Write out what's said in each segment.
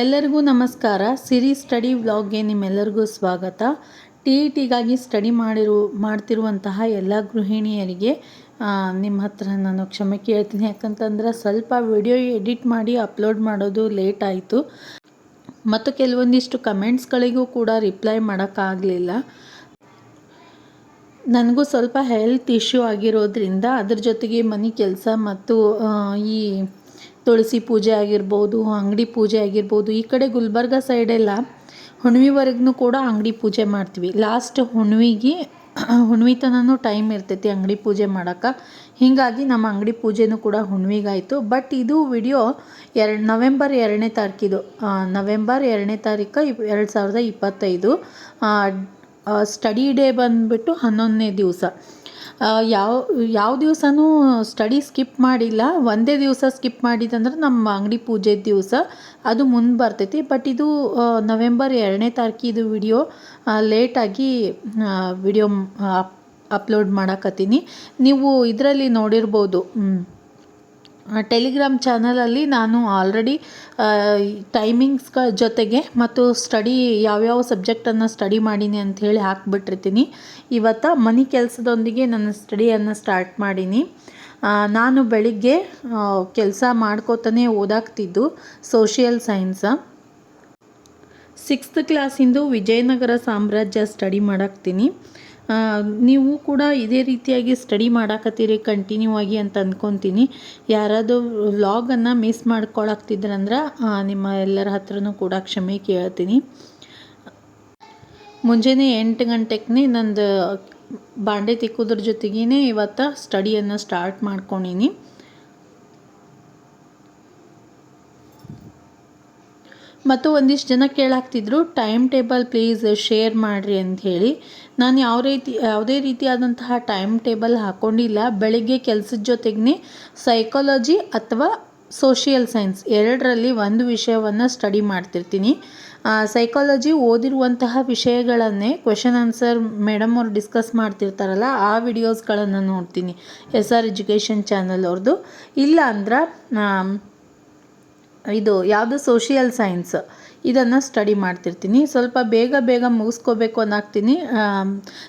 ಎಲ್ಲರಿಗೂ ನಮಸ್ಕಾರ. ಸಿರಿ ಸ್ಟಡಿ ವ್ಲಾಗ್ಗೆ ನಿಮ್ಮೆಲ್ಲರಿಗೂ ಸ್ವಾಗತ. ಟಿ ಇ ಟಿಗಾಗಿ ಸ್ಟಡಿ ಮಾಡಿರು, ಮಾಡ್ತಿರುವಂತಹ ಎಲ್ಲ ಗೃಹಿಣಿಯರಿಗೆ ನಿಮ್ಮ ಹತ್ರ ನಾನು ಕ್ಷಮೆ ಕೇಳ್ತೀನಿ. ಯಾಕಂತಂದ್ರೆ ಸ್ವಲ್ಪ ವಿಡಿಯೋ ಎಡಿಟ್ ಮಾಡಿ ಅಪ್ಲೋಡ್ ಮಾಡೋದು ಲೇಟ್ ಆಯಿತು. ಮತ್ತು ಕೆಲವೊಂದಿಷ್ಟು ಕಮೆಂಟ್ಸ್ಗಳಿಗೂ ಕೂಡ ರಿಪ್ಲೈ ಮಾಡೋಕ್ಕಾಗಲಿಲ್ಲ. ನನಗೂ ಸ್ವಲ್ಪ ಹೆಲ್ತ್ ಇಶ್ಯೂ ಆಗಿರೋದ್ರಿಂದ ಅದ್ರ ಜೊತೆಗೆ ಮನೆ ಕೆಲಸ ಮತ್ತು ಈ ತುಳಸಿ ಪೂಜೆ ಆಗಿರ್ಬೋದು, ಅಂಗಡಿ ಪೂಜೆ ಆಗಿರ್ಬೋದು, ಈ ಕಡೆ ಗುಲ್ಬರ್ಗ ಸೈಡೆಲ್ಲ ಹುಣ್ವಿವರೆಗೂ ಕೂಡ ಅಂಗಡಿ ಪೂಜೆ ಮಾಡ್ತೀವಿ. ಲಾಸ್ಟ್ ಹುಣ್ವಿಗೆ ಹುಣ್ವಿ ತನೂ ಟೈಮ್ ಇರ್ತೈತಿ ಅಂಗಡಿ ಪೂಜೆ ಮಾಡೋಕ್ಕೆ. ಹೀಗಾಗಿ ನಮ್ಮ ಅಂಗಡಿ ಪೂಜೆನೂ ಕೂಡ ಹುಣ್ವಿಗಾಯಿತು ಬಟ್ ಇದು ವಿಡಿಯೋ ಎರಡು ನವೆಂಬರ್ ಎರಡನೇ ತಾರೀಕಿದು. ನವೆಂಬರ್ ಎರಡನೇ ತಾರೀಕು ಎರಡು ಸಾವಿರದ ಇಪ್ಪತ್ತೈದು. ಸ್ಟಡಿ ಡೇ ಬಂದುಬಿಟ್ಟು ಹನ್ನೊಂದನೇ ದಿವಸ. ಯಾವ ಯಾವ ದಿವಸನೂ ಸ್ಟಡಿ ಸ್ಕಿಪ್ ಮಾಡಿಲ್ಲ. ಒಂದೇ ದಿವಸ ಸ್ಕಿಪ್ ಮಾಡಿದಂದ್ರೆ ನಮ್ಮ ಅಂಗಡಿ ಪೂಜೆ ದಿವಸ, ಅದು ಮುಂದೆ ಬರ್ತೈತಿ. ಬಟ್ ಇದು ನವೆಂಬರ್ ಎರಡನೇ ತಾರೀಕಿದು ವಿಡಿಯೋ ಲೇಟಾಗಿ ವಿಡಿಯೋ ಅಪ್ಲೋಡ್ ಮಾಡಕತ್ತೀನಿ. ನೀವು ಇದರಲ್ಲಿ ನೋಡಿರ್ಬೋದು. ಟೆಲಿಗ್ರಾಮ್ ಚಾನಲಲ್ಲಿ ನಾನು ಆಲ್ರೆಡಿ ಟೈಮಿಂಗ್ಸ್ ಜೊತೆಗೆ ಮತ್ತು ಸ್ಟಡಿ ಯಾವ್ಯಾವ ಸಬ್ಜೆಕ್ಟನ್ನು ಸ್ಟಡಿ ಮಾಡೀನಿ ಹೇಳಿ ಹಾಕ್ಬಿಟ್ಟಿರ್ತೀನಿ. ಇವತ್ತು ಮನೆ ಕೆಲಸದೊಂದಿಗೆ ನನ್ನ ಸ್ಟಡಿಯನ್ನು ಸ್ಟಾರ್ಟ್ ಮಾಡೀನಿ. ನಾನು ಬೆಳಿಗ್ಗೆ ಕೆಲಸ ಮಾಡ್ಕೋತಾನೆ ಓದಾಕ್ತಿದ್ದು ಸೋಷಿಯಲ್ ಸೈನ್ಸ ಸಿಕ್ಸ್ತ್ ಕ್ಲಾಸಿಂದು ವಿಜಯನಗರ ಸಾಮ್ರಾಜ್ಯ ಸ್ಟಡಿ ಮಾಡಾಕ್ತೀನಿ. ನೀವು ಕೂಡ ಇದೇ ರೀತಿಯಾಗಿ ಸ್ಟಡಿ ಮಾಡಾಕತ್ತೀರಿ ಕಂಟಿನ್ಯೂ ಆಗಿ ಅಂತ ಅಂದ್ಕೊತೀನಿ ಯಾರಾದರೂ ವ್ಲಾಗನ್ನು ಮಿಸ್ ಮಾಡ್ಕೊಳಕ್ತಿದ್ರಂದ್ರೆ ನಿಮ್ಮ ಎಲ್ಲರ ಹತ್ರನೂ ಕೂಡ ಕ್ಷಮೆ ಕೇಳ್ತೀನಿ. ಮುಂಜಾನೆ ಎಂಟು ಗಂಟೆಗೆ ನಂದು ಬಾಂಡೆ ತಿಕ್ಕೋದ್ರ ಜೊತೆಗೇ ಇವತ್ತು ಸ್ಟಡಿಯನ್ನು ಸ್ಟಾರ್ಟ್ ಮಾಡ್ಕೊಂಡೀನಿ. ಮತ್ತು ಒಂದಿಷ್ಟು ಜನ ಕೇಳಾಕ್ತಿದ್ರು ಟೈಮ್ ಟೇಬಲ್ ಪ್ಲೀಸ್ ಶೇರ್ ಮಾಡಿರಿ ಹೇಳಿ ನಾನು ಯಾವ ರೀತಿ, ಯಾವುದೇ ರೀತಿಯಾದಂತಹ ಟೈಮ್ ಟೇಬಲ್ ಹಾಕ್ಕೊಂಡಿಲ್ಲ ಬೆಳಗ್ಗೆ ಕೆಲಸದ ಜೊತೆಗೆ ಸೈಕಾಲಜಿ ಅಥವಾ ಸೋಷಿಯಲ್ ಸೈನ್ಸ್ ಎರಡರಲ್ಲಿ ಒಂದು ವಿಷಯವನ್ನು ಸ್ಟಡಿ ಮಾಡ್ತಿರ್ತೀನಿ. ಸೈಕಾಲಜಿ ಓದಿರುವಂತಹ ವಿಷಯಗಳನ್ನೇ ಕ್ವೆಶನ್ ಆನ್ಸರ್ ಮೇಡಮ್ ಅವ್ರು ಡಿಸ್ಕಸ್ ಮಾಡ್ತಿರ್ತಾರಲ್ಲ, ಆ ವಿಡಿಯೋಸ್ಗಳನ್ನು ನೋಡ್ತೀನಿ. ಎಸ್ ಆರ್ ಎಜುಕೇಷನ್ ಚಾನಲ್ ಅವ್ರದ್ದು ಇಲ್ಲ ಅಂದ್ರೆ ಇದು ಯಾವುದು ಸೋಷಿಯಲ್ ಸೈನ್ಸ್ ಇದನ್ನು ಸ್ಟಡಿ ಮಾಡ್ತಿರ್ತೀನಿ. ಸ್ವಲ್ಪ ಬೇಗ ಬೇಗ ಮುಗಿಸ್ಕೋಬೇಕು ಅನ್ನಾಗ್ತೀನಿ.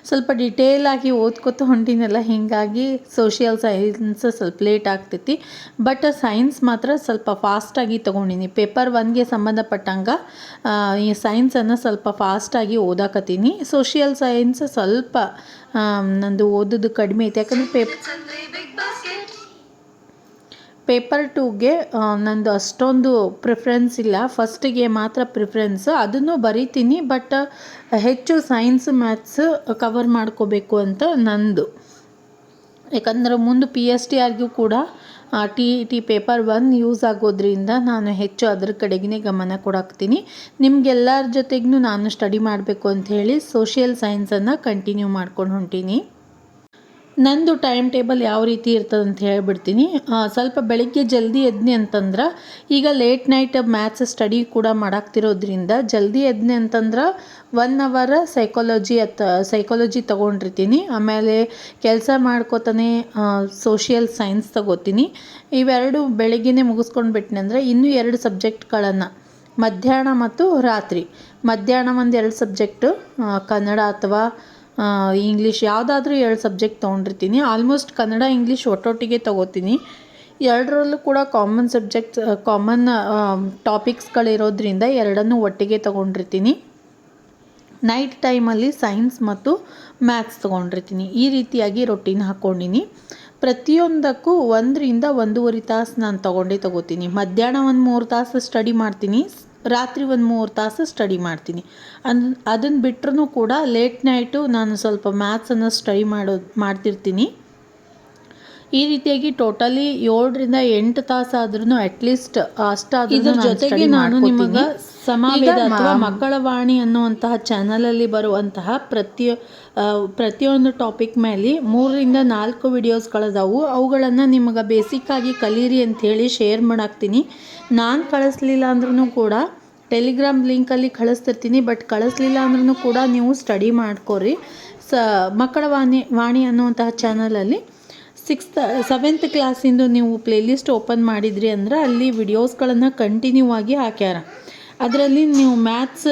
ಸ್ವಲ್ಪ ಡಿಟೇಲಾಗಿ ಓದ್ಕೊತ ಹೊಂಟಿನಲ್ಲ, ಹೀಗಾಗಿ ಸೋಷಿಯಲ್ ಸೈನ್ಸ್ ಸ್ವಲ್ಪ ಲೇಟ್ ಆಗ್ತೈತಿ. ಬಟ್ ಸೈನ್ಸ್ ಮಾತ್ರ ಸ್ವಲ್ಪ ಫಾಸ್ಟಾಗಿ ತೊಗೊಂಡಿನಿ. ಪೇಪರ್ ಒನ್ಗೆ ಸಂಬಂಧಪಟ್ಟಂಗೆ ಈ ಸೈನ್ಸನ್ನು ಸ್ವಲ್ಪ ಫಾಸ್ಟಾಗಿ ಓದಾಕತ್ತೀನಿ. ಸೋಷಿಯಲ್ ಸೈನ್ಸ್ ಸ್ವಲ್ಪ ನಂದು ಓದೋದು ಕಡಿಮೆ ಐತೆ. ಯಾಕಂದರೆ ಪೇಪ್ ಪೇಪರ್ ಟೂಗೆ ನಂದು ಅಷ್ಟೊಂದು ಪ್ರಿಫರೆನ್ಸ್ ಇಲ್ಲ. ಫಸ್ಟಿಗೆ ಮಾತ್ರ ಪ್ರಿಫ್ರೆನ್ಸ್ ಅದನ್ನು ಬರಿತೀನಿ ಬಟ್ ಹೆಚ್ಚು ಸೈನ್ಸ್ ಮ್ಯಾಥ್ಸ್ ಕವರ್ ಮಾಡ್ಕೋಬೇಕು ಅಂತ ನಂದು. ಯಾಕಂದ್ರೆ ಮುಂದೆ ಪಿ ಎಸ್ ಟಿ ಆರ್ಗೂ ಕೂಡ T T paper one use ಆಗೋದ್ರಿಂದ ನಾನು ಹೆಚ್ಚು ಅದ್ರ ಕಡೆಗೇ ಗಮನ ಕೊಡಾಕ್ತೀನಿ. ನಿಮ್ಗೆಲ್ಲರ ಜೊತೆಗೂ ನಾನು ಸ್ಟಡಿ ಮಾಡಬೇಕು ಅಂತ ಹೇಳಿ ಸೋಷಿಯಲ್ ಸೈನ್ಸನ್ನು ಕಂಟಿನ್ಯೂ ಮಾಡ್ಕೊಂಡು ಹೊಂಟೀನಿ. ನಂದು ಟೈಮ್ ಟೇಬಲ್ ಯಾವ ರೀತಿ ಇರ್ತದೆ ಅಂತ ಹೇಳ್ಬಿಡ್ತೀನಿ ಸ್ವಲ್ಪ ಬೆಳಿಗ್ಗೆ ಜಲ್ದಿ ಎದ್ನಿ ಅಂತಂದ್ರೆ, ಈಗ ಲೇಟ್ ನೈಟ್ ಮ್ಯಾಥ್ಸ್ ಸ್ಟಡಿ ಕೂಡ ಮಾಡಾಕ್ತಿರೋದ್ರಿಂದ ಜಲ್ದಿ ಎದ್ನಿ ಅಂತಂದ್ರೆ ಒನ್ ಅವರ್ ಸೈಕಾಲಜಿ ಅತ್ತ ಸೈಕಾಲಜಿ ತೊಗೊಂಡಿರ್ತೀನಿ. ಆಮೇಲೆ ಕೆಲಸ ಮಾಡ್ಕೋತಾನೆ ಸೋಷಿಯಲ್ ಸೈನ್ಸ್ ತಗೋತೀನಿ. ಇವೆರಡು ಬೆಳಿಗ್ಗೆ ಮುಗಿಸ್ಕೊಂಡು ಬಿಟ್ಟಿನಿ ಅಂದರೆ ಇನ್ನೂ ಎರಡು ಸಬ್ಜೆಕ್ಟ್ಗಳನ್ನು ಮಧ್ಯಾಹ್ನ ಮತ್ತು ರಾತ್ರಿ. ಮಧ್ಯಾಹ್ನ ಒಂದು ಎರಡು ಸಬ್ಜೆಕ್ಟು ಕನ್ನಡ ಅಥವಾ ಇಂಗ್ಲೀಷ್ ಯಾವುದಾದ್ರೂ ಎರಡು ಸಬ್ಜೆಕ್ಟ್ ತೊಗೊಂಡಿರ್ತೀನಿ. ಆಲ್ಮೋಸ್ಟ್ ಕನ್ನಡ ಇಂಗ್ಲೀಷ್ ಒಟ್ಟೊಟ್ಟಿಗೆ ತೊಗೋತೀನಿ. ಎರಡರಲ್ಲೂ ಕೂಡ ಕಾಮನ್ ಸಬ್ಜೆಕ್ಟ್ಸ್ ಕಾಮನ್ ಟಾಪಿಕ್ಸ್ಗಳಿರೋದ್ರಿಂದ ಎರಡನ್ನೂ ಒಟ್ಟಿಗೆ ತೊಗೊಂಡಿರ್ತೀನಿ. ನೈಟ್ ಟೈಮಲ್ಲಿ ಸೈನ್ಸ್ ಮತ್ತು ಮ್ಯಾಥ್ಸ್ ತೊಗೊಂಡಿರ್ತೀನಿ. ಈ ರೀತಿಯಾಗಿ ರೊಟೀನ್ ಹಾಕ್ಕೊಂಡಿನಿ ಪ್ರತಿಯೊಂದಕ್ಕೂ ಒಂದರಿಂದ ಒಂದೂವರೆ ತಾಸು ನಾನು ತೊಗೊಂಡೇ ತೊಗೋತೀನಿ. ಮಧ್ಯಾಹ್ನ ಒಂದು ಮೂರು ತಾಸು ಸ್ಟಡಿ ಮಾಡ್ತೀನಿ. ರಾತ್ರಿ ಒಂದು ಮೂರು ತಾಸು ಸ್ಟಡಿ ಮಾಡ್ತೀನಿ. ಅನ್ ಅದನ್ನು ಬಿಟ್ರೂ ಕೂಡ ಲೇಟ್ ನೈಟು ನಾನು ಸ್ವಲ್ಪ ಮ್ಯಾಥ್ಸನ್ನು ಸ್ಟಡಿ ಮಾಡೋದು ಮಾಡ್ತಿರ್ತೀನಿ. ಈ ರೀತಿಯಾಗಿ ಟೋಟಲಿ ಏಳರಿಂದ ಎಂಟು ತಾಸಾದ್ರೂ ಆದ್ರೂ ಅಟ್ಲೀಸ್ಟ್ ಅಷ್ಟಾದ್ರೂ ಇದ್ರ ಜೊತೆಗೆ ನಾನು. ನಿಮಗೆ ಸಮಾವೇದ ಅಥವಾ ಮಕ್ಕಳ ವಾಣಿ ಅನ್ನುವಂತಹ ಚಾನಲಲ್ಲಿ ಬರುವಂತಹ ಪ್ರತಿ ಪ್ರತಿಯೊಂದು ಟಾಪಿಕ್ ಮೇಲೆ ಮೂರರಿಂದ ನಾಲ್ಕು ವಿಡಿಯೋಸ್ಗಳದಾವು ಅವುಗಳನ್ನು ನಿಮಗೆ ಬೇಸಿಕ್ಕಾಗಿ ಕಲೀರಿ ಅಂಥೇಳಿ ಶೇರ್ ಮಾಡಾಕ್ತೀನಿ. ನಾನು ಕಳಿಸ್ಲಿಲ್ಲ ಅಂದ್ರೂ ಕೂಡ ಟೆಲಿಗ್ರಾಮ್ ಲಿಂಕಲ್ಲಿ ಕಳಿಸ್ತಿರ್ತೀನಿ. ಬಟ್ ಕಳಿಸ್ಲಿಲ್ಲ ಅಂದ್ರೂ ಕೂಡ ನೀವು ಸ್ಟಡಿ ಮಾಡ್ಕೊರಿ. ಸ ಮಕ್ಕಳ ವಾಣಿ ವಾಣಿ ಅನ್ನುವಂತಹ ಚಾನಲಲ್ಲಿ ಸಿಕ್ಸ್ತ್ ಸೆವೆಂತ್ ಕ್ಲಾಸಿಂದು ನೀವು ಪ್ಲೇಲಿಸ್ಟ್ ಓಪನ್ ಮಾಡಿದ್ರಿ ಅಂದ್ರೆ ಅಲ್ಲಿ ವಿಡಿಯೋಸ್ಗಳನ್ನು ಕಂಟಿನ್ಯೂ ಆಗಿ ಹಾಕ್ಯಾರ. ಅದರಲ್ಲಿ ನೀವು ಮ್ಯಾಥ್ಸ್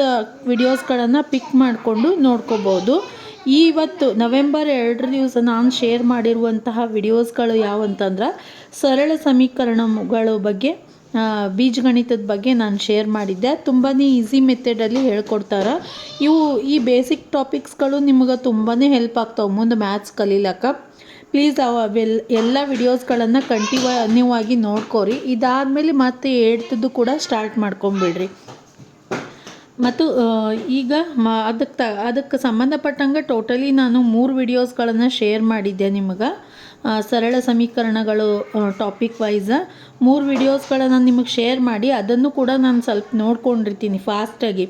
ವಿಡಿಯೋಸ್ಗಳನ್ನು ಪಿಕ್ ಮಾಡಿಕೊಂಡು ನೋಡ್ಕೋಬೋದು. ಇವತ್ತು ನವೆಂಬರ್ ಎರಡರ ದಿವಸ ನಾನು ಶೇರ್ ಮಾಡಿರುವಂತಹ ವಿಡಿಯೋಸ್ಗಳು ಯಾವಂತಂದ್ರೆ ಸರಳ ಸಮೀಕರಣಗಳ ಬಗ್ಗೆ ಬೀಜಗಣಿತದ ಬಗ್ಗೆ ನಾನು ಶೇರ್ ಮಾಡಿದ್ದೆ. ತುಂಬಾ ಈಸಿ ಮೆಥಡಲ್ಲಿ ಹೇಳ್ಕೊಡ್ತಾರೆ. ಇವು ಈ ಬೇಸಿಕ್ ಟಾಪಿಕ್ಸ್ಗಳು ನಿಮ್ಗೆ ತುಂಬಾ ಹೆಲ್ಪ್ ಆಗ್ತಾವೆ. ಮುಂದೆ ಮ್ಯಾಥ್ಸ್ ಕಲೀಲಕ್ಕ. ಪ್ಲೀಸ್ ಅವೆಲ್ಲ ಎಲ್ಲ ವಿಡಿಯೋಸ್ಗಳನ್ನು ಕಂಟಿನ್ಯೂ ಆಗಿ ನೋಡ್ಕೋರಿ. ಇದಾದಮೇಲೆ ಮತ್ತೆ ಏಡ್ತದ್ದು ಕೂಡ ಸ್ಟಾರ್ಟ್ ಮಾಡ್ಕೊಂಬಿಡ್ರಿ. ಮತ್ತು ಈಗ ಮ ಅದಕ್ಕೆ ತ, ಅದಕ್ಕೆ ಸಂಬಂಧಪಟ್ಟಂಗೆ ಟೋಟಲಿ ನಾನು ಮೂರು ವಿಡಿಯೋಸ್ಗಳನ್ನು ಶೇರ್ ಮಾಡಿದ್ದೆ ನಿಮಗೆ. ಸರಳ ಸಮೀಕರಣಗಳು ಟಾಪಿಕ್ ವೈಸ. ಮೂರು ವಿಡಿಯೋಸ್ಗಳನ್ನು ನಿಮಗೆ ಶೇರ್ ಮಾಡಿ, ಅದನ್ನು ಕೂಡ ನಾನು ಸ್ವಲ್ಪ ನೋಡ್ಕೊಂಡಿರ್ತೀನಿ ಫಾಸ್ಟಾಗಿ.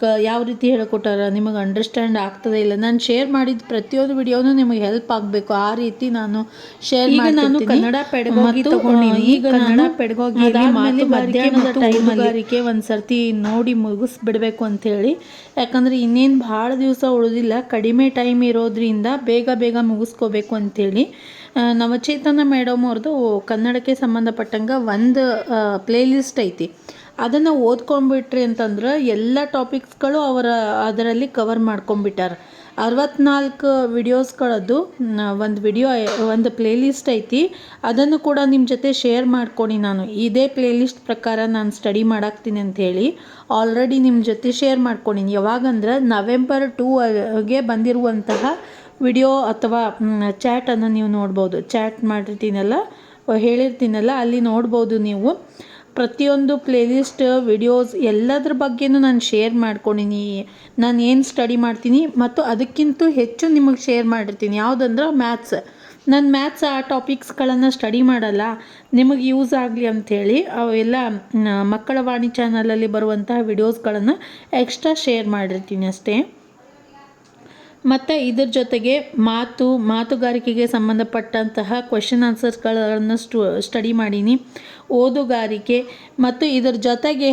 ಕ ಯಾವ ರೀತಿ ಹೇಳ್ಕೊಟ್ಟಾರ? ನಿಮಗೆ ಅಂಡರ್ಸ್ಟ್ಯಾಂಡ್ ಆಗ್ತದೆ ಇಲ್ಲ. ನಾನು ಶೇರ್ ಮಾಡಿದ ಪ್ರತಿಯೊಂದು ವಿಡಿಯೋನು ನಿಮಗೆ ಹೆಲ್ಪ್ ಆಗಬೇಕು. ಆ ರೀತಿ ನಾನು ಶೇರ್ ಈಗ ನಾನು ಕನ್ನಡ ಪೆಡಗೋಗಿ ತಗೊಂಡಿನಿ. ಈಗ ಕನ್ನಡ ಪೆಡಗೋಗಿ ಮಧ್ಯಾಹ್ನದ ಟೈಮ್ ಟೈಮಲ್ಲಿ ಓದುಗಾರಿಕೆ ಅದಕ್ಕೆ ಒಂದು ಸರ್ತಿ ನೋಡಿ ಮುಗಿಸ್ಬಿಡ್ಬೇಕು ಅಂಥೇಳಿ ಯಾಕಂದರೆ ಇನ್ನೇನು ಭಾಳ ದಿವಸ ಉಳಿದಿಲ್ಲ. ಕಡಿಮೆ ಟೈಮ್ ಇರೋದ್ರಿಂದ ಬೇಗ ಬೇಗ ಮುಗಿಸ್ಕೋಬೇಕು ಅಂಥೇಳಿ ನವಚೇತನ ಮೇಡಮ್ ಅವ್ರದ್ದು ಕನ್ನಡಕ್ಕೆ ಸಂಬಂಧಪಟ್ಟಂಗೆ ಒಂದು ಪ್ಲೇಲಿಸ್ಟ್ ಐತಿ. ಅದನ್ನು ಓದ್ಕೊಂಡ್ಬಿಟ್ರಿ ಅಂತಂದ್ರೆ ಎಲ್ಲ ಟಾಪಿಕ್ಸ್ಗಳು ಅವರ ಅದರಲ್ಲಿ ಕವರ್ ಮಾಡ್ಕೊಂಡ್ಬಿಟ್ಟಾರ. ಅರವತ್ನಾಲ್ಕು ವಿಡಿಯೋಸ್ಗಳದ್ದು ಒಂದು ವಿಡಿಯೋ, ಒಂದು ಪ್ಲೇಲಿಸ್ಟ್ ಐತಿ. ಅದನ್ನು ಕೂಡ ನಿಮ್ಮ ಜೊತೆ ಶೇರ್ ಮಾಡ್ಕೊಡಿ ನಾನು. ಇದೇ ಪ್ಲೇಲಿಸ್ಟ್ ಪ್ರಕಾರ ನಾನು ಸ್ಟಡಿ ಮಾಡಾಕ್ತೀನಿ ಅಂಥೇಳಿ ಆಲ್ರೆಡಿ ನಿಮ್ಮ ಜೊತೆ ಶೇರ್ ಮಾಡ್ಕೊಂಡಿನಿ ಯಾವಾಗಂದ್ರೆ ನವೆಂಬರ್ ಟೂಗೆ ಬಂದಿರುವಂತಹ ವಿಡಿಯೋ ಅಥವಾ ಚಾಟನ್ನು ನೀವು ನೋಡ್ಬೋದು. ಚಾಟ್ ಮಾಡಿರ್ತೀನಲ್ಲ ಹೇಳಿರ್ತೀನಲ್ಲ, ಅಲ್ಲಿ ನೋಡ್ಬೋದು ನೀವು. ಪ್ರತಿಯೊಂದು ಪ್ಲೇಲಿಸ್ಟ್ ವಿಡಿಯೋಸ್ ಎಲ್ಲದ್ರ ಬಗ್ಗೆನೂ ನಾನು ಶೇರ್ ಮಾಡ್ಕೊಂಡಿನಿ. ನಾನು ಏನು ಸ್ಟಡಿ ಮಾಡ್ತೀನಿ ಮತ್ತು ಅದಕ್ಕಿಂತ ಹೆಚ್ಚು ನಿಮಗೆ ಶೇರ್ ಮಾಡಿರ್ತೀನಿ. ಯಾವುದಂದ್ರೆ ಮ್ಯಾಥ್ಸ್ ನಾನು ಮ್ಯಾಥ್ಸ್ ಆ ಟಾಪಿಕ್ಸ್ಗಳನ್ನು ಸ್ಟಡಿ ಮಾಡಲ್ಲ. ನಿಮಗೆ ಯೂಸ್ ಆಗಲಿ ಅಂಥೇಳಿ ಅವೆಲ್ಲ ಮಕ್ಕಳ ವಾಣಿ ಚಾನಲಲ್ಲಿ ಬರುವಂತಹ ವಿಡಿಯೋಸ್ಗಳನ್ನು ಎಕ್ಸ್ಟ್ರಾ ಶೇರ್ ಮಾಡಿರ್ತೀನಿ ಅಷ್ಟೇ. ಮತ್ತು ಇದ್ರ ಜೊತೆಗೆ ಮಾತು, ಮಾತುಗಾರಿಕೆಗೆ ಸಂಬಂಧಪಟ್ಟಂತಹ ಕ್ವೆಶನ್ ಆನ್ಸರ್ಸ್ಗಳನ್ನು ಸ್ಟು ಸ್ಟಡಿ ಮಾಡೀನಿ. ಓದುಗಾರಿಕೆ ಮತ್ತು ಇದರ ಜೊತೆಗೆ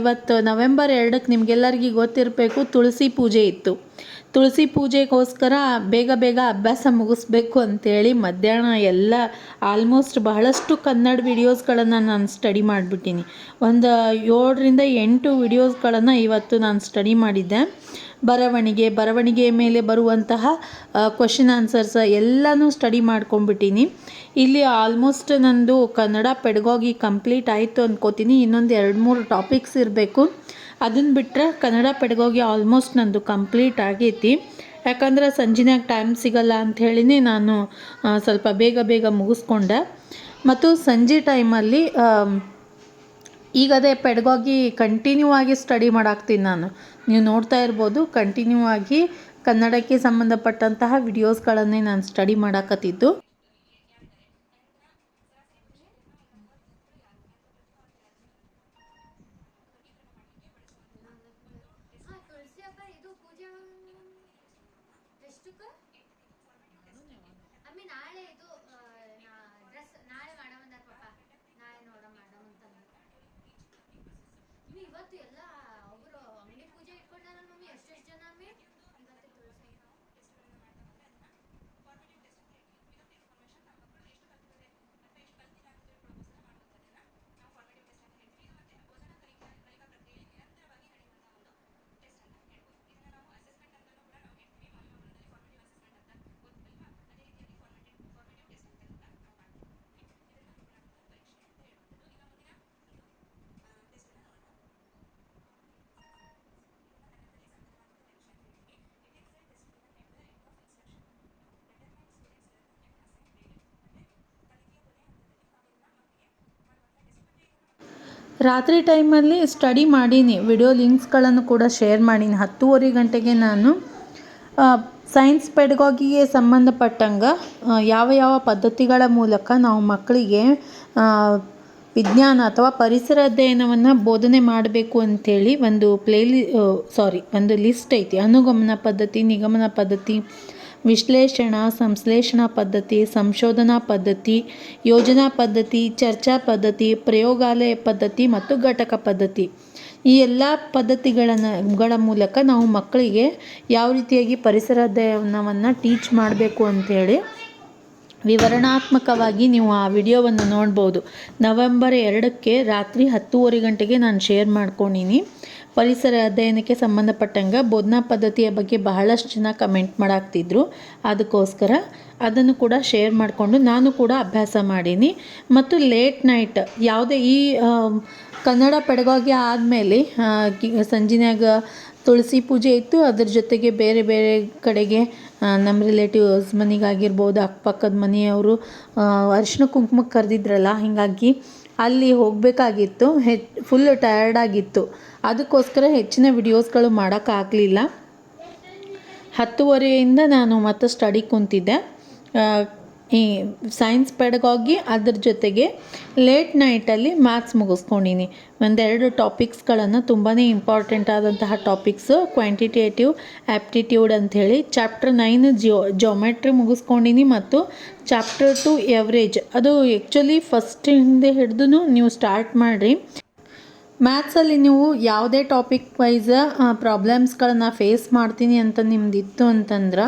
ಇವತ್ತು ನವೆಂಬರ್ ಎರಡಕ್ಕೆ ನಿಮಗೆಲ್ಲರಿಗೂ ಗೊತ್ತಿರಬೇಕು, ತುಳಸಿ ಪೂಜೆ ಇತ್ತು. ತುಳಸಿ ಪೂಜೆಗೋಸ್ಕರ ಬೇಗ ಬೇಗ ಅಭ್ಯಾಸ ಮುಗಿಸ್ಬೇಕು ಅಂತೇಳಿ ಮಧ್ಯಾಹ್ನ ಎಲ್ಲ ಆಲ್ಮೋಸ್ಟ್ ಬಹಳಷ್ಟು ಕನ್ನಡ ವಿಡಿಯೋಸ್ಗಳನ್ನು ನಾನು ಸ್ಟಡಿ ಮಾಡಿಬಿಟ್ಟೀನಿ. ಒಂದು ಏಳರಿಂದ ಎಂಟು ವಿಡಿಯೋಸ್ಗಳನ್ನು ಇವತ್ತು ನಾನು ಸ್ಟಡಿ ಮಾಡಿದ್ದೆ. ಬರವಣಿಗೆ ಬರವಣಿಗೆ ಮೇಲೆ ಬರುವಂತಹ ಕ್ವಶನ್ ಆನ್ಸರ್ಸ್ ಎಲ್ಲನೂ ಸ್ಟಡಿ ಮಾಡ್ಕೊಂಡ್ಬಿಟ್ಟೀನಿ. ಇಲ್ಲಿ ಆಲ್ಮೋಸ್ಟ್ ನಂದು ಕನ್ನಡ ಪೆಡಗೋಗಿ ಕಂಪ್ಲೀಟ್ ಆಯಿತು ಅಂದ್ಕೋತೀನಿ ಇನ್ನೊಂದು ಎರಡು ಮೂರು ಟಾಪಿಕ್ಸ್ ಇರಬೇಕು. ಅದನ್ನು ಬಿಟ್ಟರೆ ಕನ್ನಡ ಪೆಡಗೋಗಿ ಆಲ್ಮೋಸ್ಟ್ ನಂದು ಕಂಪ್ಲೀಟ್ ಆಗೈತಿ. ಯಾಕಂದ್ರೆ ಸಂಜೆನಾಗ ಟೈಮ್ ಸಿಗಲ್ಲ ಅಂಥೇಳಿನೇ ನಾನು ಸ್ವಲ್ಪ ಬೇಗ ಬೇಗ ಮುಗಿಸ್ಕೊಂಡೆ. ಮತ್ತು ಸಂಜೆ ಟೈಮಲ್ಲಿ ಈಗ ಅದೇ ಪೆಡಗೋಗಿ ಕಂಟಿನ್ಯೂ ಆಗಿ ಸ್ಟಡಿ ಮಾಡಾಕ್ತೀನಿ ನಾನು. ನೀವು ನೋಡ್ತಾ ಇರ್ಬೋದು ಕಂಟಿನ್ಯೂ ಆಗಿ ಕನ್ನಡಕ್ಕೆ ಸಂಬಂಧಪಟ್ಟಂತಹ ವಿಡಿಯೋಸ್ಗಳನ್ನೇ ನಾನು ಸ್ಟಡಿ ಮಾಡಾಕತ್ತಿದ್ದು ಹಾ ತುಳಸಿ ಹಬ್ಬ ಇದು ಪೂಜೆ ಎಷ್ಟಕ್ಕ ಅಮ್ಮಿ ನಾಳೆ ಇದು ಡ್ರೆಸ್ ನಾಳೆ ಮಾಡಮಂದಾರ ಪಾಪ ನಾಳೆ ನೋಡ ಮಾಡಮ್ ಅಂತಂದು ಮಮ್ಮಿ ಇವತ್ತು ಎಲ್ಲ ಒಬ್ರು ಅಂಗಡಿ ಪೂಜೆ ಇಟ್ಕೊಂಡಾರ ಮಮ್ಮಿ ಎಷ್ಟೆಷ್ಟು ಜನ ಅಮ್ಮಿ ಇವತ್ತು ತುಳಸಿ ರಾತ್ರಿ ಟೈಮಲ್ಲಿ ಸ್ಟಡಿ ಮಾಡೀನಿ. ವಿಡಿಯೋ ಲಿಂಕ್ಸ್ಗಳನ್ನು ಕೂಡ ಶೇರ್ ಮಾಡೀನಿ. ಹತ್ತೂವರೆ ಗಂಟೆಗೆ ನಾನು ಸೈನ್ಸ್ ಪೆಡಗಾಗಿಗೆ ಸಂಬಂಧಪಟ್ಟಂಗೆ ಯಾವ ಯಾವ ಪದ್ಧತಿಗಳ ಮೂಲಕ ನಾವು ಮಕ್ಕಳಿಗೆ ವಿಜ್ಞಾನ ಅಥವಾ ಪರಿಸರ ಅಧ್ಯಯನವನ್ನು ಬೋಧನೆ ಮಾಡಬೇಕು ಅಂಥೇಳಿ ಒಂದು ಪ್ಲೇಲಿ ಸಾರಿ ಒಂದು ಲಿಸ್ಟ್ ಐತಿ. ಅನುಗಮನ ಪದ್ಧತಿ, ನಿಗಮನ ಪದ್ಧತಿ ವಿಶ್ಲೇಷಣಾ, ಸಂಶ್ಲೇಷಣಾ ಪದ್ಧತಿ, ಸಂಶೋಧನಾ ಪದ್ಧತಿ, ಯೋಜನಾ ಪದ್ಧತಿ, ಚರ್ಚಾ ಪದ್ಧತಿ, ಪ್ರಯೋಗಾಲಯ ಪದ್ಧತಿ ಮತ್ತು ಘಟಕ ಪದ್ಧತಿ. ಈ ಎಲ್ಲ ಪದ್ಧತಿಗಳನ್ನು, ಗಳ ಮೂಲಕ ನಾವು ಮಕ್ಕಳಿಗೆ ಯಾವ ರೀತಿಯಾಗಿ ಪರಿಸರ ಅಧ್ಯಯನವನ್ನು ಟೀಚ್ ಮಾಡಬೇಕು ಅಂಥೇಳಿ ವಿವರಣಾತ್ಮಕವಾಗಿ ನೀವು ಆ ವಿಡಿಯೋವನ್ನು ನೋಡ್ಬೋದು. ನವೆಂಬರ್ ಎರಡಕ್ಕೆ ರಾತ್ರಿ ಹತ್ತೂವರೆ ಗಂಟೆಗೆ ನಾನು ಶೇರ್ ಮಾಡ್ಕೊಂಡೀನಿ. ಪರಿಸರ ಅಧ್ಯಯನಕ್ಕೆ ಸಂಬಂಧಪಟ್ಟಂಗೆ ಬೋಧನಾ ಪದ್ಧತಿಯ ಬಗ್ಗೆ ಬಹಳಷ್ಟು ಜನ ಕಮೆಂಟ್ ಮಾಡಾಕ್ತಿದ್ರು. ಅದಕ್ಕೋಸ್ಕರ ಅದನ್ನು ಕೂಡ ಶೇರ್ ಮಾಡಿಕೊಂಡು ನಾನು ಕೂಡ ಅಭ್ಯಾಸ ಮಾಡೀನಿ. ಮತ್ತು ಲೇಟ್ ನೈಟ್ ಯಾವುದೇ ಈ ಕನ್ನಡ ಪೆಡಗಾಗಿ ಆದಮೇಲೆ ಸಂಜಿನ್ಯಾಗ ತುಳಸಿ ಪೂಜೆ ಇತ್ತು. ಅದ್ರ ಜೊತೆಗೆ ಬೇರೆ ಬೇರೆ ಕಡೆಗೆ ನಮ್ಮ ರಿಲೇಟಿವ್ಸ್ ಮನೆಗಾಗಿರ್ಬೋದು, ಅಕ್ಕಪಕ್ಕದ ಮನೆಯವರು ಅರಿಶಿನ ಕುಂಕುಮಕ್ಕೆ ಕರೆದಿದ್ರಲ್ಲ, ಹೀಗಾಗಿ ಅಲ್ಲಿ ಹೋಗಬೇಕಾಗಿತ್ತು. ಹೆ ಫುಲ್ ಟಯರ್ಡ್ ಆಗಿತ್ತು. ಅದಕ್ಕೋಸ್ಕರ ಹೆಚ್ಚಿನ ವಿಡಿಯೋಸ್ಗಳು ಮಾಡೋಕ್ಕಾಗಲಿಲ್ಲ. ಹತ್ತುವರೆಯಿಂದ ನಾನು ಮತ್ತೆ ಸ್ಟಡಿ ಕುಂತಿದ್ದೆ. ಈ ಸೈನ್ಸ್ ಪೆಡಗಾಗಿ ಅದ್ರ ಜೊತೆಗೆ ಲೇಟ್ ನೈಟಲ್ಲಿ ಮ್ಯಾಥ್ಸ್ ಮುಗಿಸ್ಕೊಂಡಿನಿ. ಒಂದೆರಡು ಟಾಪಿಕ್ಸ್ಗಳನ್ನು ತುಂಬಾ ಇಂಪಾರ್ಟೆಂಟ್ ಆದಂತಹ ಟಾಪಿಕ್ಸು ಕ್ವಾಂಟಿಟೇಟಿವ್ ಆ್ಯಪ್ಟಿಟ್ಯೂಡ್ ಅಂಥೇಳಿ ಚಾಪ್ಟರ್ ನೈನ್ ಜಿಯೋ ಜೋಮೆಟ್ರಿ ಮುಗಿಸ್ಕೊಂಡಿನಿ ಮತ್ತು ಚಾಪ್ಟರ್ ಟು ಎವ್ರೇಜ್ ಅದು ಆ್ಯಕ್ಚುಲಿ ಫಸ್ಟಿಂದ ಹಿಡಿದು ನೀವು ಸ್ಟಾರ್ಟ್ ಮಾಡಿರಿ. ಮ್ಯಾಥ್ಸಲ್ಲಿ ನೀವು ಯಾವುದೇ ಟಾಪಿಕ್ ವೈಸ್ ಪ್ರಾಬ್ಲಮ್ಸ್ಗಳನ್ನು ಫೇಸ್ ಮಾಡ್ತೀನಿ ಅಂತ ನಿಮ್ದಿತ್ತು ಅಂತಂದ್ರೆ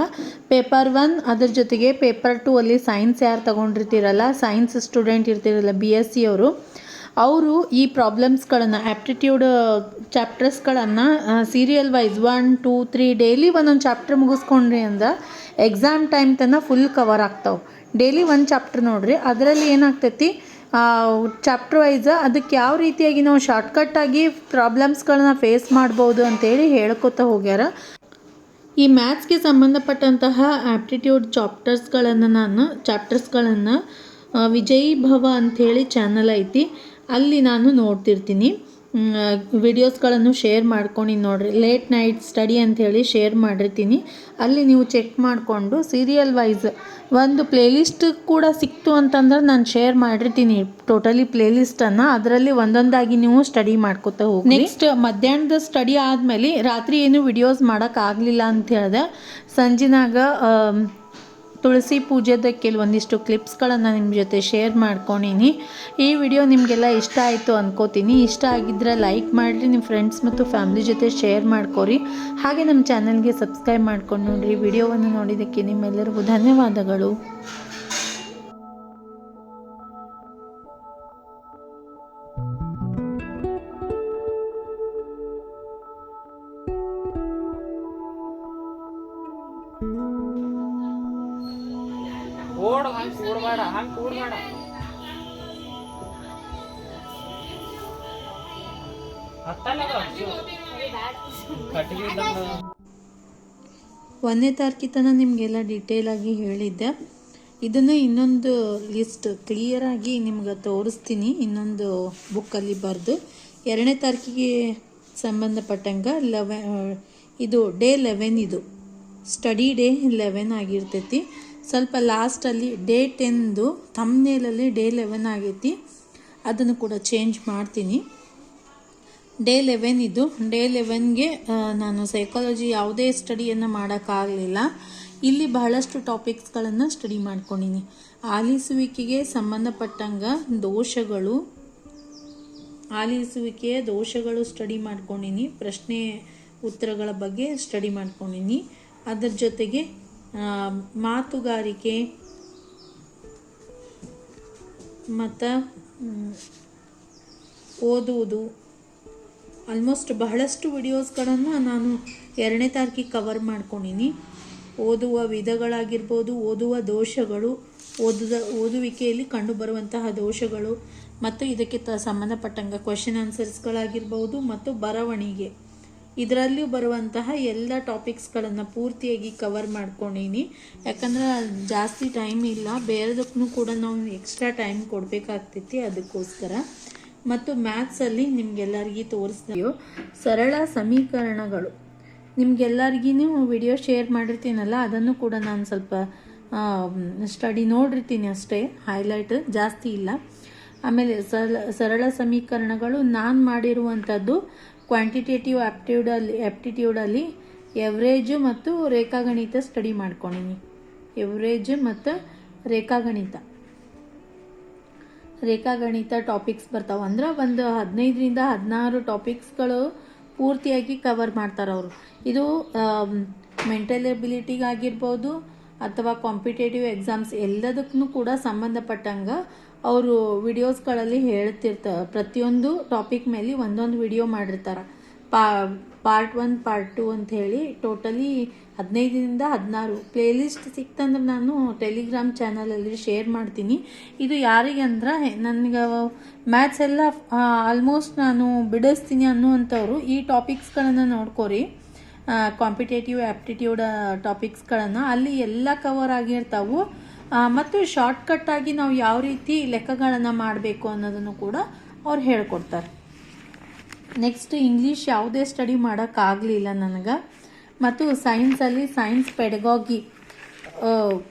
ಪೇಪರ್ ಒನ್ ಅದ್ರ ಜೊತೆಗೆ ಪೇಪರ್ ಟೂ ಅಲ್ಲಿ ಸೈನ್ಸ್ ಯಾರು ತೊಗೊಂಡಿರ್ತೀರಲ್ಲ ಸೈನ್ಸ್ ಸ್ಟೂಡೆಂಟ್ ಇರ್ತಿರಲ್ಲ ಬಿ ಎಸ್ ಸಿ ಅವರು ಅವರು ಈ ಪ್ರಾಬ್ಲಮ್ಸ್ಗಳನ್ನು aptitude ಚಾಪ್ಟರ್ಸ್ಗಳನ್ನು serial wise one two three daily ಒಂದೊಂದು ಚಾಪ್ಟರ್ ಮುಗಿಸ್ಕೊಂಡ್ರಿ ಅಂದ್ರೆ ಎಕ್ಸಾಮ್ ಟೈಮ್ ತನಕ ಫುಲ್ ಕವರ್ ಆಗ್ತಾವೆ. ಡೈಲಿ ಒಂದು ಚಾಪ್ಟರ್ ನೋಡ್ರಿ, ಅದರಲ್ಲಿ ಏನಾಗ್ತೈತಿ ಚಾಪ್ಟರ್ ವೈಸ್ ಅದಕ್ಕೆ ಯಾವ ರೀತಿಯಾಗಿ ನಾವು ಶಾರ್ಟ್ಕಟ್ಟಾಗಿ ಪ್ರಾಬ್ಲಮ್ಸ್ಗಳನ್ನ ಫೇಸ್ ಮಾಡ್ಬೋದು ಅಂತೇಳಿ ಹೇಳ್ಕೊತಾ ಹೋಗ್ಯಾರ. ಈ ಮ್ಯಾಥ್ಸ್ಗೆ ಸಂಬಂಧಪಟ್ಟಂತಹ ಆ್ಯಪ್ಟಿಟ್ಯೂಡ್ ಚಾಪ್ಟರ್ಸ್ಗಳನ್ನು ನಾನು ಚಾಪ್ಟರ್ಸ್ಗಳನ್ನು ವಿಜಯ್ ಭವ ಅಂಥೇಳಿ ಚಾನಲ್ ಐತಿ. ಅಲ್ಲಿ ನಾನು ನೋಡ್ತಿರ್ತೀನಿ. ವಿಡಿಯೋಸ್ಗಳನ್ನು ಶೇರ್ ಮಾಡ್ಕೊಂಡು ನೋಡಿರಿ. ಲೇಟ್ ನೈಟ್ ಸ್ಟಡಿ ಅಂಥೇಳಿ ಶೇರ್ ಮಾಡಿರ್ತೀನಿ. ಅಲ್ಲಿ ನೀವು ಚೆಕ್ ಮಾಡಿಕೊಂಡು ಸೀರಿಯಲ್ ವೈಸ್ ಒಂದು ಪ್ಲೇಲಿಸ್ಟ್ ಕೂಡ ಸಿಕ್ತು ಅಂತಂದ್ರೆ ನಾನು ಶೇರ್ ಮಾಡಿರ್ತೀನಿ. ಟೋಟಲಿ ಪ್ಲೇಲಿಸ್ಟನ್ನು ಅದರಲ್ಲಿ ಒಂದೊಂದಾಗಿ ನೀವು ಸ್ಟಡಿ ಮಾಡ್ಕೊತ ಹೋಗಿ ನೆಕ್ಸ್ಟ್ ಮಧ್ಯಾಹ್ನದ ಸ್ಟಡಿ ಆದಮೇಲೆ ರಾತ್ರಿ ಏನು ವಿಡಿಯೋಸ್ ಮಾಡೋಕ್ಕಾಗಲಿಲ್ಲ ಅಂತ ಹೇಳಿದೆ. ಸಂಜಿನಾಗ ತುಳಸಿ ಪೂಜೆದ ಕೆಲವೊಂದಿಷ್ಟು ಕ್ಲಿಪ್ಸ್ಗಳನ್ನು ನಿಮ್ಮ ಜೊತೆ ಶೇರ್ ಮಾಡ್ಕೊಂಡಿನಿ. ಈ ವಿಡಿಯೋ ನಿಮಗೆಲ್ಲ ಇಷ್ಟ ಆಯಿತು ಅನ್ಕೋತೀನಿ. ಇಷ್ಟ ಆಗಿದ್ದರೆ ಲೈಕ್ ಮಾಡಿರಿ ನಿಮ್ಮ ಫ್ರೆಂಡ್ಸ್ ಮತ್ತು ಫ್ಯಾಮ್ಲಿ ಜೊತೆ ಶೇರ್ ಮಾಡ್ಕೊರಿ. ಹಾಗೆ ನಮ್ಮ ಚಾನಲ್ಗೆ ಸಬ್ಸ್ಕ್ರೈಬ್ ಮಾಡ್ಕೊಂಡು ನೋಡಿರಿ. ವಿಡಿಯೋವನ್ನು ನೋಡಿದ್ದಕ್ಕೆ ನಿಮ್ಮೆಲ್ಲರಿಗೂ ಧನ್ಯವಾದಗಳು. ಒಂದನೇ ತಾರೀಕಿತನ ನಿಮಗೆಲ್ಲ ಡೀಟೇಲಾಗಿ ಹೇಳಿದ್ದೆ. ಇದನ್ನು ಇನ್ನೊಂದು ಲಿಸ್ಟ್ ಕ್ಲಿಯರಾಗಿ ನಿಮ್ಗೆ ತೋರಿಸ್ತೀನಿ. ಇನ್ನೊಂದು ಬುಕ್ಕಲ್ಲಿ ಬರೆದು. ಎರಡನೇ ತಾರೀಕಿಗೆ ಸಂಬಂಧಪಟ್ಟಂಗೆ ಲೆವೆ ಇದು ಡೇ ಲೆವೆನ್ ಇದು. ಸ್ಟಡಿ ಡೇ ಲೆವೆನ್ ಆಗಿರ್ತೈತಿ. ಸ್ವಲ್ಪ ಲಾಸ್ಟಲ್ಲಿ ಡೇ ಟೆನ್ದು ತಮ್ನೇಲಲ್ಲಿ ಡೇ ಲೆವೆನ್ ಆಗೈತಿ. ಅದನ್ನು ಕೂಡ ಚೇಂಜ್ ಮಾಡ್ತೀನಿ. ಡೇ ಲೆವೆನ್ ಇದು. ಡೇ ಲೆವೆನ್ಗೆ ನಾನು ಸೈಕಾಲಜಿ ಯಾವುದೇ ಸ್ಟಡಿಯನ್ನು ಮಾಡೋಕ್ಕಾಗಲಿಲ್ಲ. ಇಲ್ಲಿ ಬಹಳಷ್ಟು ಟಾಪಿಕ್ಸ್ಗಳನ್ನು ಸ್ಟಡಿ ಮಾಡ್ಕೊಂಡಿನಿ. ಆಲಿಸುವಿಕೆಗೆ ಸಂಬಂಧಪಟ್ಟಂಗ ದೋಷಗಳು, ಆಲಿಸುವಿಕೆಯ ದೋಷಗಳು ಸ್ಟಡಿ ಮಾಡ್ಕೊಂಡಿನಿ. ಪ್ರಶ್ನೆ, ಉತ್ತರಗಳ ಬಗ್ಗೆ ಸ್ಟಡಿ ಮಾಡ್ಕೊಂಡಿನಿ. ಅದರ ಜೊತೆಗೆ ಮಾತುಗಾರಿಕೆ ಮತ್ತು ಓದುವುದು. ಆಲ್ಮೋಸ್ಟ್ ಬಹಳಷ್ಟು ವಿಡಿಯೋಸ್ಗಳನ್ನು ನಾನು ಎರಡನೇ ತಾರೀಕಿಗೆ ಕವರ್ ಮಾಡ್ಕೊಂಡಿನಿ. ಓದುವ ವಿಧಗಳಾಗಿರ್ಬೋದು, ಓದುವ ದೋಷಗಳು, ಓದುದ, ಓದುವಿಕೆಯಲ್ಲಿ ಕಂಡುಬರುವಂತಹ ದೋಷಗಳು, ಮತ್ತು ಇದಕ್ಕೆ ತ, ಸಂಬಂಧಪಟ್ಟಂಗೆ ಕ್ವಶನ್ ಆನ್ಸರ್ಸ್ಗಳಾಗಿರ್ಬೋದು ಮತ್ತು ಬರವಣಿಗೆ. ಇದರಲ್ಲಿಯೂ ಬರುವಂತಹ ಎಲ್ಲ ಟಾಪಿಕ್ಸ್ಗಳನ್ನು ಪೂರ್ತಿಯಾಗಿ ಕವರ್ ಮಾಡ್ಕೊಂಡೀನಿ. ಯಾಕಂದ್ರೆ ಜಾಸ್ತಿ ಟೈಮ್ ಇಲ್ಲ. ಬೇರೆದಕ್ಕೂ ಕೂಡ ನಾವು ಎಕ್ಸ್ಟ್ರಾ ಟೈಮ್ ಕೊಡಬೇಕಾಗ್ತೈತಿ ಅದಕ್ಕೋಸ್ಕರ. ಮತ್ತು ಮ್ಯಾಥ್ಸಲ್ಲಿ ನಿಮ್ಗೆಲ್ಲರಿಗೆ ತೋರಿಸ್ತೀವೋ ಸರಳ ಸಮೀಕರಣಗಳು. ನಿಮ್ಗೆಲ್ಲರಿಗೂ ವಿಡಿಯೋ ಶೇರ್ ಮಾಡಿರ್ತೀನಲ್ಲ, ಅದನ್ನು ಕೂಡ ನಾನು ಸ್ವಲ್ಪ ಸ್ಟಡಿ ನೋಡಿರ್ತೀನಿ ಅಷ್ಟೇ ಹೈಲೈಟ್ ಜಾಸ್ತಿ ಇಲ್ಲ. ಆಮೇಲೆ ಸರಳ ಸಮೀಕರಣಗಳು, ನಾನು ಮಾಡಿರುವಂಥದ್ದು ಕ್ವಾಂಟಿಟೇಟಿವ್ ಆ್ಯಪ್ಟ್ಯೂಡಲ್ಲಿ ಆ್ಯಪ್ಟಿಟ್ಯೂಡಲ್ಲಿ ಎವ್ರೇಜು ಮತ್ತು ರೇಖಾಗಣಿತ ಸ್ಟಡಿ ಮಾಡ್ಕೊಂಡಿನಿ. ಎವ್ರೇಜ್ ಮತ್ತು ರೇಖಾಗಣಿತ. ರೇಖಾಗಣಿತ ಟಾಪಿಕ್ಸ್ ಬರ್ತಾವೆ. ಅಂದ್ರೆ ಒಂದು ಹದಿನೈದರಿಂದ ಹದಿನಾರು ಟಾಪಿಕ್ಸ್ಗಳು ಪೂರ್ತಿಯಾಗಿ ಕವರ್ ಮಾಡ್ತಾರೆ ಅವರು. ಇದು ಮೆಂಟಲ್ ಎಬಿಲಿಟಿಗಾಗಿರ್ಬೋದು ಅಥವಾ ಕಾಂಪಿಟೇಟಿವ್ ಎಕ್ಸಾಮ್ಸ್ ಎಲ್ಲದಕ್ಕೂ ಕೂಡ ಸಂಬಂಧಪಟ್ಟಂಗೆ ಅವರು ವಿಡಿಯೋಸ್ಗಳಲ್ಲಿ ಹೇಳ್ತಿರ್ತಾರೆ ಪ್ರತಿಯೊಂದು ಟಾಪಿಕ್ ಮೇಲೆ ಒಂದೊಂದು ವಿಡಿಯೋ ಮಾಡಿರ್ತಾರೆ. ಪಾ ಪಾರ್ಟ್ ಒನ್ ಪಾರ್ಟ್ ಟು ಅಂತ ಹೇಳಿ ಟೋಟಲಿ ಹದಿನೈದರಿಂದ ಹದಿನಾರು ಪ್ಲೇಲಿಸ್ಟ್ ಸಿಕ್ತಂದ್ರೆ ನಾನು ಟೆಲಿಗ್ರಾಮ್ ಚಾನಲಲ್ಲಿ ಶೇರ್ ಮಾಡ್ತೀನಿ. ಇದು ಯಾರಿಗೆ ಅಂದ್ರೆ ನನಗೆ ಮ್ಯಾಥ್ಸ್ ಎಲ್ಲ ಆಲ್ಮೋಸ್ಟ್ ನಾನು ಬಿಡಿಸ್ತೀನಿ ಅನ್ನುವಂಥವ್ರು ಈ ಟಾಪಿಕ್ಸ್ಗಳನ್ನು ನೋಡ್ಕೊರಿ. ಕಾಂಪಿಟೇಟಿವ್ ಆ್ಯಪ್ಟಿಟ್ಯೂಡ್ ಟಾಪಿಕ್ಸ್ಗಳನ್ನು ಅಲ್ಲಿ ಎಲ್ಲ ಕವರ್ ಆಗಿರ್ತಾವು. ಮತ್ತು ಶಾರ್ಟ್ಕಟ್ಟಾಗಿ ನಾವು ಯಾವ ರೀತಿ ಲೆಕ್ಕಗಳನ್ನು ಮಾಡಬೇಕು ಅನ್ನೋದನ್ನು ಕೂಡ ಅವ್ರು ಹೇಳ್ಕೊಡ್ತಾರೆ. ನೆಕ್ಸ್ಟ್ ಇಂಗ್ಲೀಷ್ ಯಾವುದೇ ಸ್ಟಡಿ ಮಾಡೋಕ್ಕಾಗಲಿಲ್ಲ ನನಗೆ. ಮತ್ತು ಸೈನ್ಸಲ್ಲಿ ಸೈನ್ಸ್ ಪೆಡಗಾಗಿ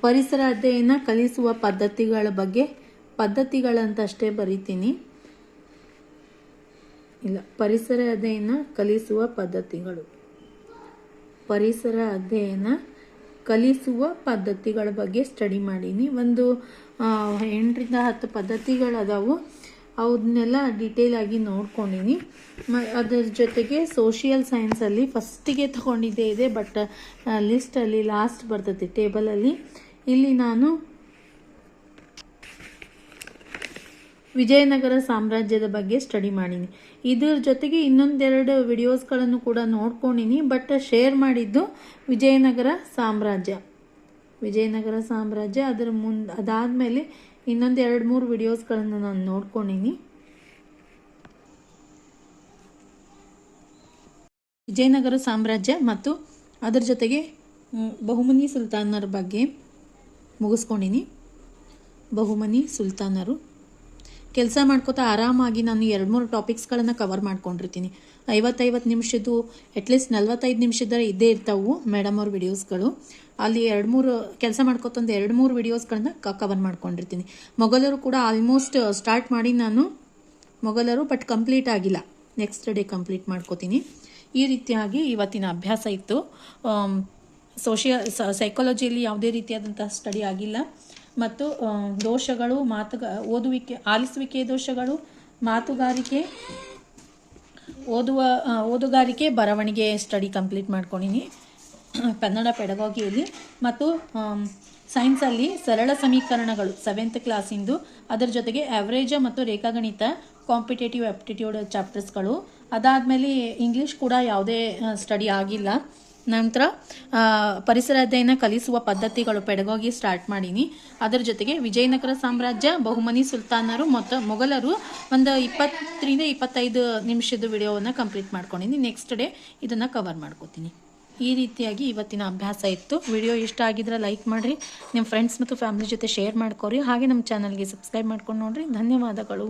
ಪರಿಸರ ಅಧ್ಯಯನ ಕಲಿಸುವ ಪದ್ಧತಿಗಳ ಬಗ್ಗೆ, ಪದ್ಧತಿಗಳಂತಷ್ಟೇ ಬರಿತೀನಿ. ಇಲ್ಲ ಪರಿಸರ ಅಧ್ಯಯನ ಕಲಿಸುವ ಪದ್ಧತಿಗಳು. ಪರಿಸರ ಅಧ್ಯಯನ ಕಲಿಸುವ ಪದ್ಧತಿಗಳ ಬಗ್ಗೆ ಸ್ಟಡಿ ಮಾಡೀನಿ. ಒಂದು ಎಂಟರಿಂದ ಹತ್ತು ಪದ್ಧತಿಗಳದಾವು. ಅವನ್ನೆಲ್ಲ ಡೀಟೇಲ್ ಆಗಿ ನೋಡ್ಕೊಂಡಿನಿ. ಅದರ ಜೊತೆಗೆ ಸೋಷಿಯಲ್ ಸೈನ್ಸಲ್ಲಿ ಫಸ್ಟಿಗೆ ತಗೊಂಡಿದ್ದೇ ಇದೆ ಬಟ್ ಲಿಸ್ಟಲ್ಲಿ ಲಾಸ್ಟ್ ಬರ್ತೈತಿ ಟೇಬಲಲ್ಲಿ ಇಲ್ಲಿ ನಾನು ವಿಜಯನಗರ ಸಾಮ್ರಾಜ್ಯದ ಬಗ್ಗೆ ಸ್ಟಡಿ ಮಾಡೀನಿ. ಇದ್ರ ಜೊತೆಗೆ ಇನ್ನೊಂದೆರಡು ವಿಡಿಯೋಸ್ಗಳನ್ನು ಕೂಡ ನೋಡ್ಕೊಂಡಿನಿ ಬಟ್ ಶೇರ್ ಮಾಡಿದ್ದು ವಿಜಯನಗರ ಸಾಮ್ರಾಜ್ಯ. ವಿಜಯನಗರ ಸಾಮ್ರಾಜ್ಯ ಅದರ ಮುಂದೆ, ಅದಾದಮೇಲೆ ಇನ್ನೊಂದು ಎರಡು ಮೂರು ವಿಡಿಯೋಸ್ಗಳನ್ನು ನಾನು ನೋಡ್ಕೊಂಡಿನಿ. ವಿಜಯನಗರ ಸಾಮ್ರಾಜ್ಯ ಮತ್ತು ಅದರ ಜೊತೆಗೆ ಬಹುಮನಿ ಸುಲ್ತಾನರ ಬಗ್ಗೆ ಮುಗಿಸ್ಕೊಂಡಿನಿ. ಬಹುಮನಿ ಸುಲ್ತಾನರು. ಕೆಲಸ ಮಾಡ್ಕೋತಾ ಆರಾಮಾಗಿ ನಾನು ಎರಡು ಮೂರು ಟಾಪಿಕ್ಸ್ಗಳನ್ನು ಕವರ್ ಮಾಡ್ಕೊಂಡಿರ್ತೀನಿ. ಐವತ್ತೈವತ್ತು ನಿಮಿಷದ್ದು ಅಟ್ಲೀಸ್ಟ್ ನಲ್ವತ್ತೈದು ನಿಮಿಷದ ಇದ್ದೇ ಇರ್ತಾವು ಮೇಡಮ್ ಅವ್ರ ವಿಡಿಯೋಸ್ಗಳು ಅಲ್ಲಿ ಎರಡು ಮೂರು ಕೆಲಸ ಮಾಡ್ಕೋತಂದು ಎರಡು ಮೂರು ವಿಡಿಯೋಸ್ಗಳನ್ನ ಕವರ್ ಮಾಡ್ಕೊಂಡಿರ್ತೀನಿ. ಮೊಘಲರು ಕೂಡ ಆಲ್ಮೋಸ್ಟ್ ಸ್ಟಾರ್ಟ್ ಮಾಡಿ ನಾನು ಮೊಘಲರು ಬಟ್ ಕಂಪ್ಲೀಟ್ ಆಗಿಲ್ಲ. ನೆಕ್ಸ್ಟ್ ಡೇ ಕಂಪ್ಲೀಟ್ ಮಾಡ್ಕೋತೀನಿ. ಈ ರೀತಿಯಾಗಿ ಇವತ್ತಿನ ಅಭ್ಯಾಸ ಇತ್ತು. ಸೋಷಿಯ ಸೈಕಾಲಜಿಯಲ್ಲಿ ಯಾವುದೇ ರೀತಿಯಾದಂತಹ ಸ್ಟಡಿ ಆಗಿಲ್ಲ. ಮತ್ತು ದೋಷಗಳು, ಮಾತುಗ, ಓದುವಿಕೆ, ಆಲಿಸುವಿಕೆ ದೋಷಗಳು, ಮಾತುಗಾರಿಕೆ, ಓದುವ ಓದುಗಾರಿಕೆ, ಬರವಣಿಗೆ ಸ್ಟಡಿ ಕಂಪ್ಲೀಟ್ ಮಾಡ್ಕೊಂಡಿನಿ. ಕನ್ನಡ ಪೆಡಗಾಗಿಯಲ್ಲಿ. ಮತ್ತು ಸೈನ್ಸಲ್ಲಿ ಸರಳ ಸಮೀಕರಣಗಳು ಸೆವೆಂತ್ ಕ್ಲಾಸಿಂದು ಅದರ ಜೊತೆಗೆ ಆ್ಯಾವ್ರೇಜ ಮತ್ತು ರೇಖಾಗಣಿತ ಕಾಂಪಿಟೇಟಿವ್ ಆಪ್ಟಿಟ್ಯೂಡ್ ಚಾಪ್ಟರ್ಸ್ಗಳು ಅದಾದಮೇಲೆ ಇಂಗ್ಲೀಷ್ ಕೂಡ ಯಾವುದೇ ಸ್ಟಡಿ ಆಗಿಲ್ಲ. ನಂತರ ಪರಿಸರ ಅಧ್ಯಯನ ಕಲಿಸುವ ಪದ್ಧತಿಗಳು ಪೆಡಗೋಗಿ ಸ್ಟಾರ್ಟ್ ಮಾಡೀನಿ. ಅದರ ಜೊತೆಗೆ ವಿಜಯನಗರ ಸಾಮ್ರಾಜ್ಯ, ಬಹುಮನಿ ಸುಲ್ತಾನರು ಮತ್ತು ಮೊಘಲರು ಒಂದು ಇಪ್ಪತ್ತರಿಂದ ಇಪ್ಪತ್ತೈದು ನಿಮಿಷದ ವಿಡಿಯೋವನ್ನು ಕಂಪ್ಲೀಟ್ ಮಾಡ್ಕೊಂಡಿನಿ. ನೆಕ್ಸ್ಟ್ ಡೇ ಇದನ್ನು ಕವರ್ ಮಾಡ್ಕೋತೀನಿ. ಈ ರೀತಿಯಾಗಿ ಇವತ್ತಿನ ಅಭ್ಯಾಸ ಇತ್ತು. ವಿಡಿಯೋ ಇಷ್ಟ ಆಗಿದ್ರೆ ಲೈಕ್ ಮಾಡಿರಿ. ನಿಮ್ಮ ಫ್ರೆಂಡ್ಸ್ ಮತ್ತು ಫ್ಯಾಮಿಲಿ ಜೊತೆ ಶೇರ್ ಮಾಡ್ಕೋರಿ. ಹಾಗೆ ನಮ್ಮ ಚಾನಲ್ಗೆ ಸಬ್ಸ್ಕ್ರೈಬ್ ಮಾಡ್ಕೊಂಡು ನೋಡಿರಿ. ಧನ್ಯವಾದಗಳು.